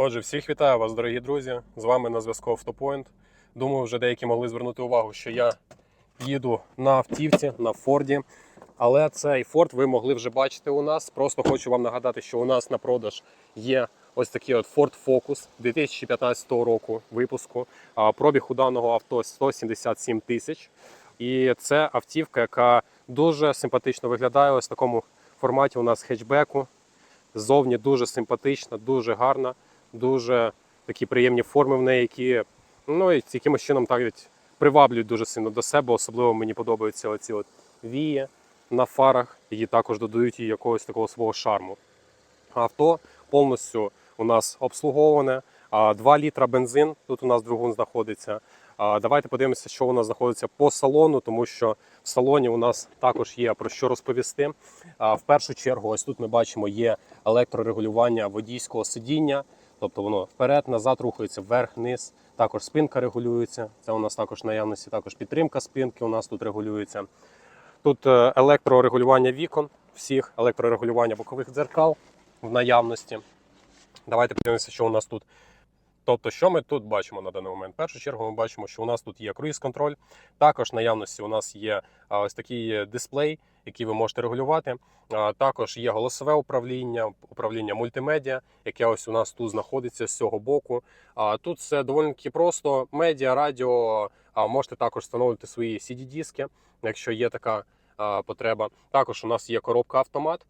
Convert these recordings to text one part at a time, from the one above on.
Отже, всіх вітаю вас, дорогі друзі. З вами на зв'язку Автопоінт. Думаю, вже деякі могли звернути увагу, що я їду на автівці, на Форді. Але цей Форд ви могли вже бачити у нас. Просто хочу вам нагадати, що у нас на продаж є ось такий от Ford Focus 2015 року випуску. Пробіг у даного авто 177 тисяч. І це автівка, яка дуже симпатично виглядає ось в такому форматі у нас хетчбеку. Ззовні дуже симпатична, дуже гарна, дуже такі приємні форми в неї, які ну, і якимось чином навіть приваблюють дуже сильно до себе. Особливо мені подобаються оці от вії на фарах, які також додають їй якогось такого свого шарму. Авто повністю у нас обслуговане. а, 2 літра бензин. Тут у нас двигун знаходиться. Давайте подивимося, що у нас знаходиться по салону, тому що в салоні у нас також є про що розповісти. В першу чергу, ось тут ми бачимо, є електрорегулювання водійського сидіння, тобто воно вперед, назад рухається, вверх, вниз. Також спинка регулюється. Це у нас також наявності, також підтримка спинки у нас тут регулюється. Тут е, електрорегулювання вікон, всіх електрорегулювання бокових дзеркал в наявності. Давайте подивимося, що у нас тут. Тобто, що ми тут бачимо на даний момент? В першу чергу ми бачимо, що у нас тут є круїз-контроль. Також наявності у нас є ось такий дисплей, який ви можете регулювати. Також є голосове управління, управління мультимедіа, яке ось у нас тут знаходиться з цього боку. А Тут все доволі таки просто. Медіа, радіо, можете також встановити свої CD-диски, якщо є така потреба. Також у нас є коробка автомат.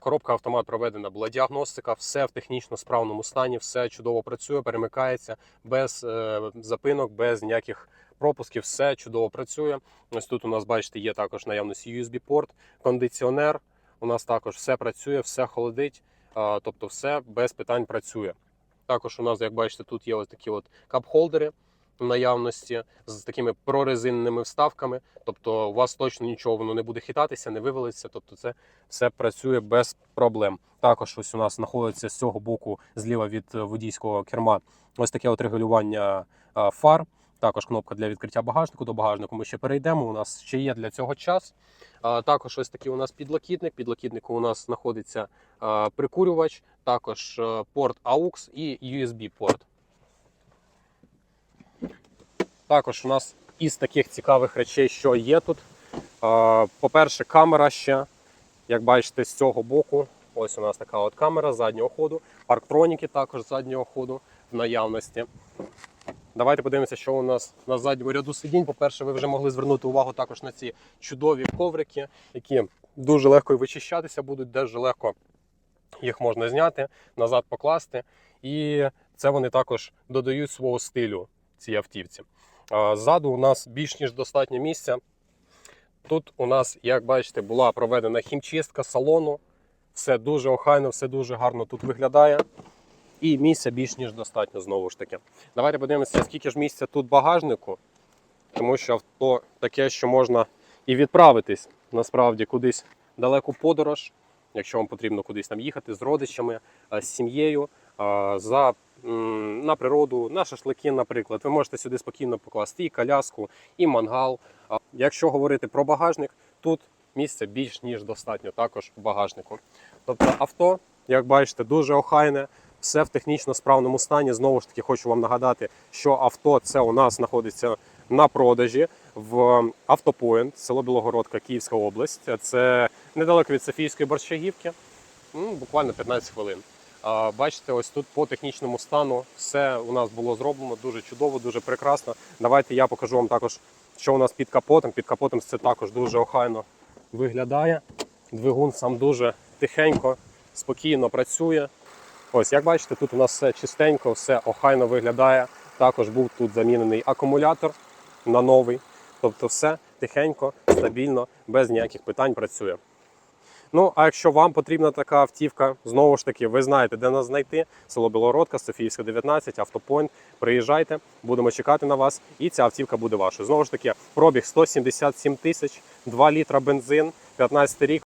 Коробка автомат проведена була діагностика, все в технічно справному стані, все чудово працює, перемикається без е, запинок, без ніяких пропусків, все чудово працює. Ось тут у нас, бачите, є також наявності USB-порт, кондиціонер. У нас також все працює, все холодить, тобто все без питань працює. Також у нас, як бачите, тут є ось такі от кап-холдери наявності з такими прорезиненими вставками. Тобто у вас точно нічого воно не буде хитатися, не вивалиться. Тобто це все працює без проблем. Також ось у нас знаходиться з цього боку, зліва від е, водійського керма, ось таке от регулювання фар. Також кнопка для відкриття багажнику. До багажнику ми ще перейдемо. У нас ще є для цього час. Також ось такий у нас підлокітник. Підлокітнику у нас знаходиться прикурювач, також е, порт AUX і USB порт. Також у нас із таких цікавих речей, що є тут. По-перше, камера ще, як бачите, з цього боку. Ось у нас така от камера заднього ходу. Парктроніки також заднього ходу в наявності. Давайте подивимося, що у нас на задньому ряду сидінь. По-перше, ви вже могли звернути увагу також на ці чудові коврики, які дуже легко вичищатися будуть, дуже легко їх можна зняти, назад покласти. І це вони також додають свого стилю цій автівці. Ззаду у нас більш ніж достатньо місця. Тут у нас, як бачите, була проведена хімчистка салону. Все дуже охайно, все дуже гарно тут виглядає. І місця більш ніж достатньо знову ж таки. Давайте подивимося, скільки ж місця тут багажнику, тому що авто таке, що можна і відправитись насправді кудись далеку подорож, якщо вам потрібно кудись там їхати з родичами, з сім'єю, за, на природу, на шашлики, наприклад. Ви можете сюди спокійно покласти і коляску, і мангал. Якщо говорити про багажник, тут місця більш ніж достатньо також в багажнику. Тобто авто, як бачите, дуже охайне, все в технічно справному стані. Знову ж таки, хочу вам нагадати, що авто це у нас знаходиться на продажі в Автопоінт, село Білогородка, Київська область. Це недалеко від Софійської борщагівки, буквально 15 хвилин. Бачите, ось тут по технічному стану все у нас було зроблено дуже чудово, дуже прекрасно. Давайте я покажу вам також, що у нас під капотом. Під капотом це також дуже охайно виглядає. Двигун сам дуже тихенько, спокійно працює. Ось, як бачите, тут у нас все чистенько, все охайно виглядає. Також був тут замінений акумулятор на новий. Тобто все тихенько, стабільно, без ніяких питань працює. Ну, а якщо вам потрібна така автівка, знову ж таки, ви знаєте, де нас знайти. Село Білородка, Софіївська, 19, автопойнт. Приїжджайте, будемо чекати на вас, і ця автівка буде вашою. Знову ж таки, пробіг 177 тисяч, 2 літра бензин, 15 рік,